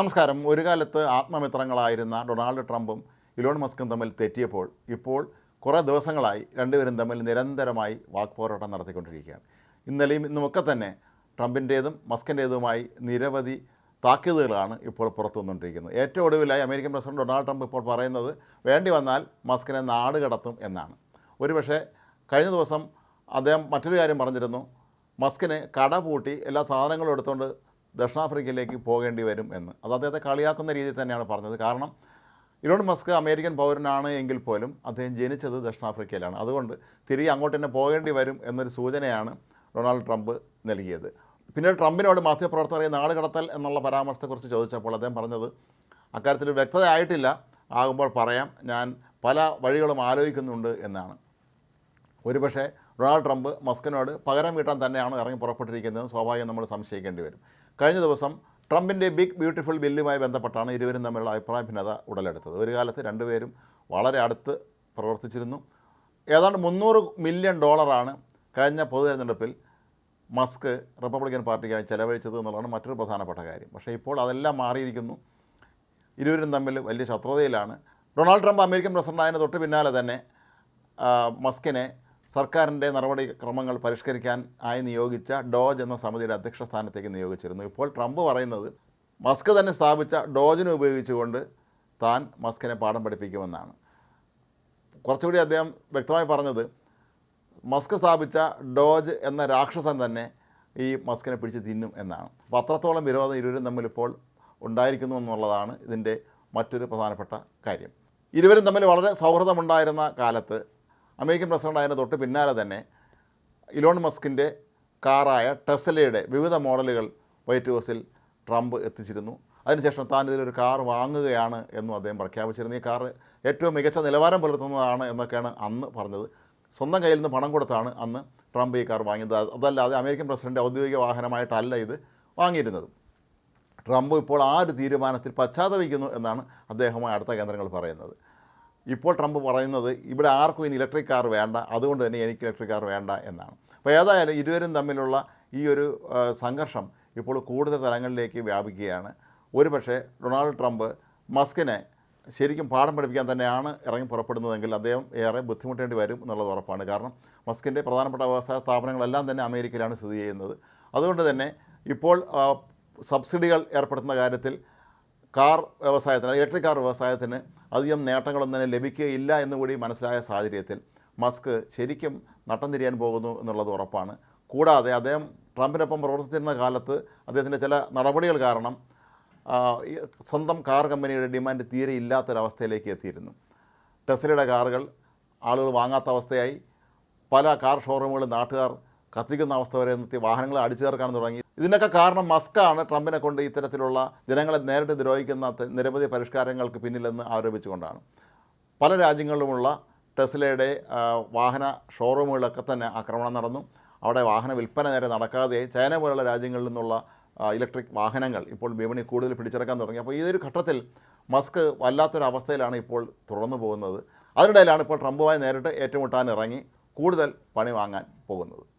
നമസ്കാരം. ഒരു കാലത്ത് ആത്മമിത്രങ്ങളായിരുന്ന ഡൊണാൾഡ് ട്രംപും ഇലോൺ മസ്കും തമ്മിൽ തെറ്റിയപ്പോൾ ഇപ്പോൾ കുറേ ദിവസങ്ങളായി രണ്ടുപേരും തമ്മിൽ നിരന്തരമായി വാക്പോരാട്ടം നടത്തിക്കൊണ്ടിരിക്കുകയാണ്. ഇന്നലെയും ഇന്നുമൊക്കെ തന്നെ ട്രംപിന്റേതും മസ്കിന്റേതുമായി നിരവധി താക്കീതുകളാണ് ഇപ്പോൾ പുറത്തു വന്നുകൊണ്ടിരിക്കുന്നത്. ഏറ്റവും ഒടുവിലായി അമേരിക്കൻ പ്രസിഡന്റ് ഡൊണാൾഡ് ട്രംപ് ഇപ്പോൾ പറയുന്നത് വേണ്ടി വന്നാൽ മസ്കിനെ നാട് കടത്തും എന്നാണ്. ഒരുപക്ഷെ കഴിഞ്ഞ ദിവസം അദ്ദേഹം മറ്റൊരു കാര്യം പറഞ്ഞിരുന്നു. മസ്കിന് കട പൂട്ടി എല്ലാ സാധനങ്ങളും എടുത്തുകൊണ്ട് ദക്ഷിണാഫ്രിക്കയിലേക്ക് പോകേണ്ടി വരും എന്ന്. അത് അദ്ദേഹത്തെ കളിയാക്കുന്ന രീതിയിൽ തന്നെയാണ് പറഞ്ഞത്. കാരണം ഇലോൺ മസ്ക് അമേരിക്കൻ പൗരനാണ് എങ്കിൽ പോലും അദ്ദേഹം ജനിച്ചത് ദക്ഷിണാഫ്രിക്കയിലാണ്. അതുകൊണ്ട് തിരികെ അങ്ങോട്ട് തന്നെ പോകേണ്ടി വരും എന്നൊരു സൂചനയാണ് ഡൊണാൾഡ് ട്രംപ് നൽകിയത്. പിന്നീട് ട്രംപിനോട് മാധ്യമപ്രവർത്തകരെ നാട് കടത്തൽ എന്നുള്ള പരാമർശത്തെക്കുറിച്ച് ചോദിച്ചപ്പോൾ അദ്ദേഹം പറഞ്ഞത് അക്കാര്യത്തിൽ വ്യക്തത ആയിട്ടില്ല. ആകുമ്പോൾ പറയാം. ഞാൻ പല വഴികളും ആലോചിക്കുന്നുണ്ട് എന്നാണ്. ഒരുപക്ഷെ ഡൊണാൾഡ് ട്രംപ് മസ്കിനോട് പകരം വീട്ടാൻ തന്നെയാണ് ഇറങ്ങി പുറപ്പെട്ടിരിക്കുന്നതെന്ന് സ്വാഭാവികം നമ്മൾ സംശയിക്കേണ്ടി വരും. കഴിഞ്ഞ ദിവസം ട്രംപിന്റെ ബിഗ് ബ്യൂട്ടിഫുൾ ബില്ലുമായി ബന്ധപ്പെട്ടാണ് ഇരുവരും തമ്മിലുള്ള അഭിപ്രായ ഭിന്നത ഉടലെടുത്തത്. ഒരു കാലത്ത് രണ്ടുപേരും വളരെ അടുത്ത് പ്രവർത്തിച്ചിരുന്നു. ഏതാണ്ട് മുന്നൂറ് മില്യൺ ഡോളറാണ് കഴിഞ്ഞ പൊതുതെരഞ്ഞെടുപ്പിൽ മസ്ക് റിപ്പബ്ലിക്കൻ പാർട്ടിക്കായി ചെലവഴിച്ചത് എന്നുള്ളതാണ് മറ്റൊരു പ്രധാനപ്പെട്ട കാര്യം. പക്ഷേ ഇപ്പോൾ അതെല്ലാം മാറിയിരിക്കുന്നു. ഇരുവരും തമ്മിൽ വലിയ ശത്രുതയിലാണ്. ഡൊണാൾഡ് ട്രംപ് അമേരിക്കൻ പ്രസിഡന്റായതിന് തൊട്ട് പിന്നാലെ തന്നെ മസ്കിനെ സർക്കാരിന്റെ നടപടിക്രമങ്ങൾ പരിഷ്കരിക്കാൻ ആയി നിയോഗിച്ച ഡോജ് എന്ന സമിതിയുടെ അധ്യക്ഷ സ്ഥാനത്തേക്ക് നിയോഗിച്ചിരുന്നു. ഇപ്പോൾ ട്രംപ് പറയുന്നത് മസ്ക് തന്നെ സ്ഥാപിച്ച ഡോജിനെ ഉപയോഗിച്ചുകൊണ്ട് താൻ മസ്കിനെ പാഠം പഠിപ്പിക്കുമെന്നാണ്. കുറച്ചുകൂടി അദ്ദേഹം വ്യക്തമായി പറഞ്ഞത് മസ്ക് സ്ഥാപിച്ച ഡോജ് എന്ന രാക്ഷസൻ തന്നെ ഈ മസ്കിനെ പിടിച്ച് തിന്നും എന്നാണ്. അപ്പോൾ അത്രത്തോളം വിരോധം ഇരുവരും തമ്മിലിപ്പോൾ ഉണ്ടായിരിക്കുന്നു എന്നുള്ളതാണ് ഇതിന്റെ മറ്റൊരു പ്രധാനപ്പെട്ട കാര്യം. ഇരുവരും തമ്മിൽ വളരെ സൗഹൃദമുണ്ടായിരുന്ന കാലത്ത് അമേരിക്കൻ പ്രസിഡന്റായതിന് തൊട്ട് പിന്നാലെ തന്നെ ഇലോൺ മസ്കിന്റെ കാറായ ടെസ്ലയുടെ വിവിധ മോഡലുകൾ വൈറ്റ് ഹൗസിൽ ട്രംപ് എത്തിച്ചിരുന്നു. അതിനുശേഷം താൻ ഇതിലൊരു കാർ വാങ്ങുകയാണ് എന്നും അദ്ദേഹം പ്രഖ്യാപിച്ചിരുന്നു. ഈ കാർ ഏറ്റവും മികച്ച നിലവാരം പുലർത്തുന്നതാണ് എന്നൊക്കെയാണ് അന്ന് പറഞ്ഞത്. സ്വന്തം കയ്യിൽ നിന്ന് പണം കൊടുത്താണ് അന്ന് ട്രംപ് ഈ കാർ വാങ്ങിയത്. അത് അതല്ലാതെ അമേരിക്കൻ പ്രസിഡന്റ് ഔദ്യോഗിക വാഹനമായിട്ടല്ല ഇത് വാങ്ങിയിരുന്നത്. ട്രംപ് ഇപ്പോൾ ആ ഒരു തീരുമാനത്തിൽ പശ്ചാത്തപിക്കുന്നു എന്നാണ് അദ്ദേഹവുമായി അടുത്ത കേന്ദ്രങ്ങൾ പറയുന്നത്. ഇപ്പോൾ ട്രംപ് പറയുന്നത് ഇവിടെ ആർക്കും ഇനി ഇലക്ട്രിക് കാർ വേണ്ട അതുകൊണ്ട് തന്നെ എനിക്ക് ഇലക്ട്രിക് കാർ വേണ്ട എന്നാണ്. അപ്പോൾ ഏതായാലും ഇരുവരും തമ്മിലുള്ള ഈ ഒരു സംഘർഷം ഇപ്പോൾ കൂടുതൽ തലങ്ങളിലേക്ക് വ്യാപിക്കുകയാണ്. ഒരുപക്ഷെ ഡൊണാൾഡ് ട്രംപ് മസ്കിനെ ശരിക്കും പാഠം പഠിപ്പിക്കാൻ തന്നെയാണ് ഇറങ്ങി പുറപ്പെടുന്നതെങ്കിൽ അദ്ദേഹം ഏറെ ബുദ്ധിമുട്ടേണ്ടി വരും എന്നുള്ളത് ഉറപ്പാണ്. കാരണം മസ്കിന്റെ പ്രധാനപ്പെട്ട വ്യവസായ സ്ഥാപനങ്ങളെല്ലാം തന്നെ അമേരിക്കയിലാണ് സ്ഥിതി ചെയ്യുന്നത്. അതുകൊണ്ട് തന്നെ ഇപ്പോൾ സബ്സിഡികൾ ഏർപ്പെടുത്തുന്ന കാര്യത്തിൽ കാർ വ്യവസായത്തിന് ഇലക്ട്രിക് കാർ വ്യവസായത്തിന് അധികം നേട്ടങ്ങളൊന്നും തന്നെ ലഭിക്കുകയില്ല എന്നുകൂടി മനസ്സിലായ സാഹചര്യത്തിൽ മസ്ക് ശരിക്കും നട്ടം തിരിയാൻ പോകുന്നു എന്നുള്ളത് ഉറപ്പാണ്. കൂടാതെ അദ്ദേഹം ട്രംപിനൊപ്പം പ്രവർത്തിച്ചിരുന്ന കാലത്ത് അദ്ദേഹത്തിന്റെ ചില നടപടികൾ കാരണം സ്വന്തം കാർ കമ്പനിയുടെ ഡിമാൻഡ് തീരെ ഇല്ലാത്തൊരവസ്ഥയിലേക്ക് എത്തിയിരുന്നു. ടെസ്ലയുടെ കാറുകൾ ആളുകൾ വാങ്ങാത്ത അവസ്ഥയായി. പല കാർ ഷോറൂമുകളും നാട്ടുകാർ കത്തിക്കുന്ന അവസ്ഥ വരെ നിർത്തി വാഹനങ്ങൾ അടിച്ചു ചേർക്കാൻ തുടങ്ങി. ഇതിനൊക്കെ കാരണം മസ്കാണ് ട്രംപിനെ കൊണ്ട് ഇത്തരത്തിലുള്ള ജനങ്ങളെ നേരിട്ട് ദ്രോഹിക്കുന്ന നിരവധി പരിഷ്കാരങ്ങൾക്ക് പിന്നിലെന്ന് ആരോപിച്ചുകൊണ്ടാണ്. പല രാജ്യങ്ങളിലുമുള്ള ടെസ്ലയുടെ വാഹന ഷോറൂമുകളിലൊക്കെ തന്നെ ആക്രമണം നടന്നു. അവിടെ വാഹന വിൽപ്പന നേരെ നടക്കാതെ ചൈന പോലുള്ള രാജ്യങ്ങളിൽ നിന്നുള്ള ഇലക്ട്രിക് വാഹനങ്ങൾ ഇപ്പോൾ വിപണി കൂടുതൽ പിടിച്ചെടുക്കാൻ തുടങ്ങി. അപ്പോൾ ഈ ഒരു ഘട്ടത്തിൽ മസ്ക് വല്ലാത്തൊരു അവസ്ഥയിലാണ് ഇപ്പോൾ തുടർന്നു പോകുന്നത്. അതിനിടയിലാണ് ഇപ്പോൾ ട്രംപുമായി നേരിട്ട് ഏറ്റുമുട്ടാൻ ഇറങ്ങി കൂടുതൽ പണി വാങ്ങാൻ പോകുന്നത്.